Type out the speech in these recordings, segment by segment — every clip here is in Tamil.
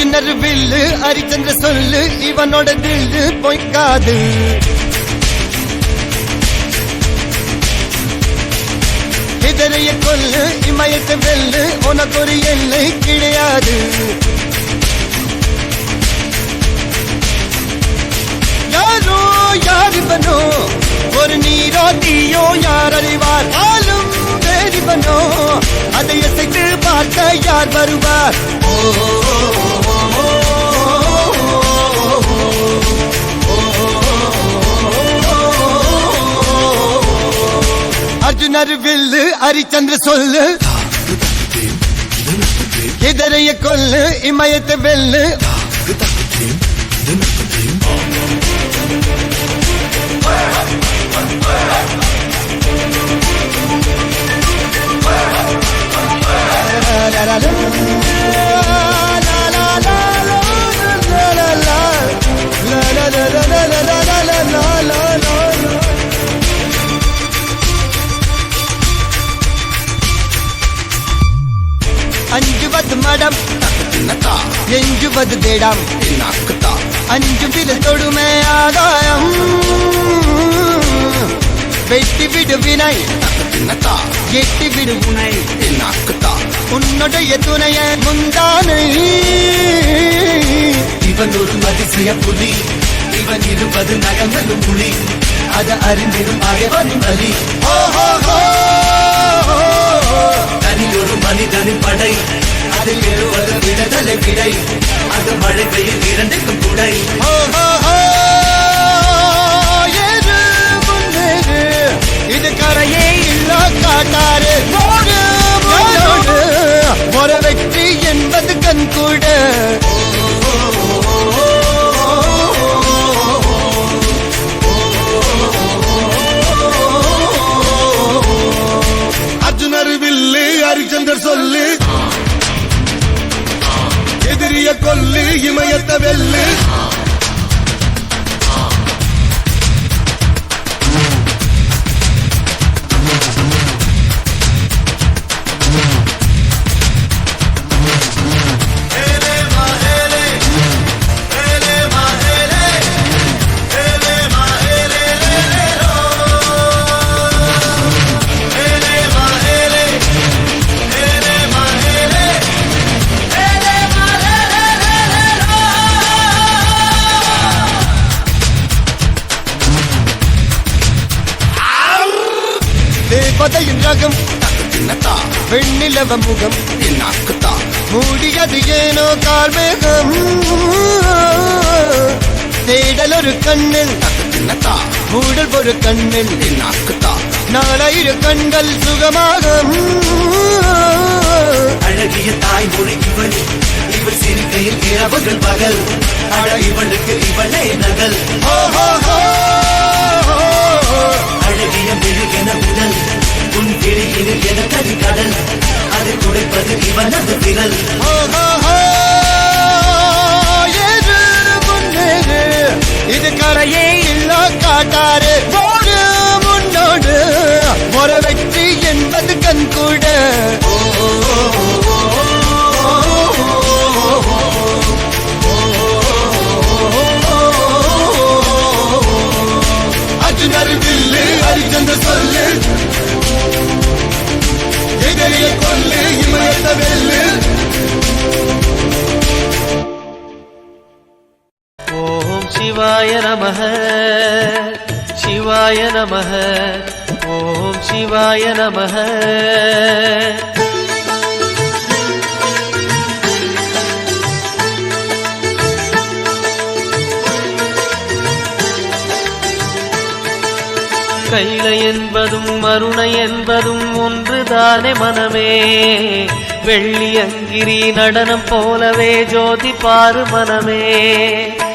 ஹரிச்சந்திர சொல்லு இவனோட தில்லு பொய்க்காது. இதரைய கொல்லு இமயத்தை வெல்லு உனக்கு ஒரு எல்லை கிடையாது. யாரோ யாரிவனோ ஒரு நீரோ தீயோ யார் அறிவார்? ஆளும் வேறிவனோ அதை இசைத்து பார்க்க யார் வருவார்? ஓ, அர்ஜுனர் வில்லு ஹரிச்சந்திர சொல்லு. இதரைய கொல்லு இமயத்தை வெல்லு. அஞ்சுவது மடம். எஞ்சுவது தேடம். அஞ்சு வித தொடுமை ஆதாயம். வெட்டி விடு வினை. எட்டி விடு உனை. உன்னுடைய துணைய முந்தானை. இவன் ஒரு அதிசய புலி. இவன் இருப்பது நகங்களும் புலி. அது அறிந்திடும் அயவனும் வலி ஓஹோ ஒரு மனிதனின் படை. அதில் எழுவது விடுதலை விடை அது மழை பெய்யும் இரண்டுக்கும் குடை. கொல்லு இமயத்த வெல்லு தேவதையின் ரகம். வெண்ணிலவ முகம். மூடியது ஏனோ கார்மேகம் தேடல் ஒரு கண்ணில். மூடல் ஒரு கண்ணில். நாலாயிர கண்கள் சுகமாக அழகிய தாய்மொழி இவள். இவள் சிரிக்கையில் இரவுகள் பகல். அழ இவளுக்கு இவளே நகல். அழகிய மெழுகென உடல். உன் கிளியில் என கடல் அதை துடைப்பது இவனது விரல் இது கரையே இல்லா காட்டாரு. சிவாய நம சிவாய நம ஓம் சிவாய நம கைலை என்பதும் மருணை என்பதும் ஒன்றுதானே மனமே. வெள்ளி அங்கிரி நடனம் போலவே ஜோதி பாரு மனமே.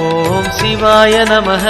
ஓம் சிவாய நமக.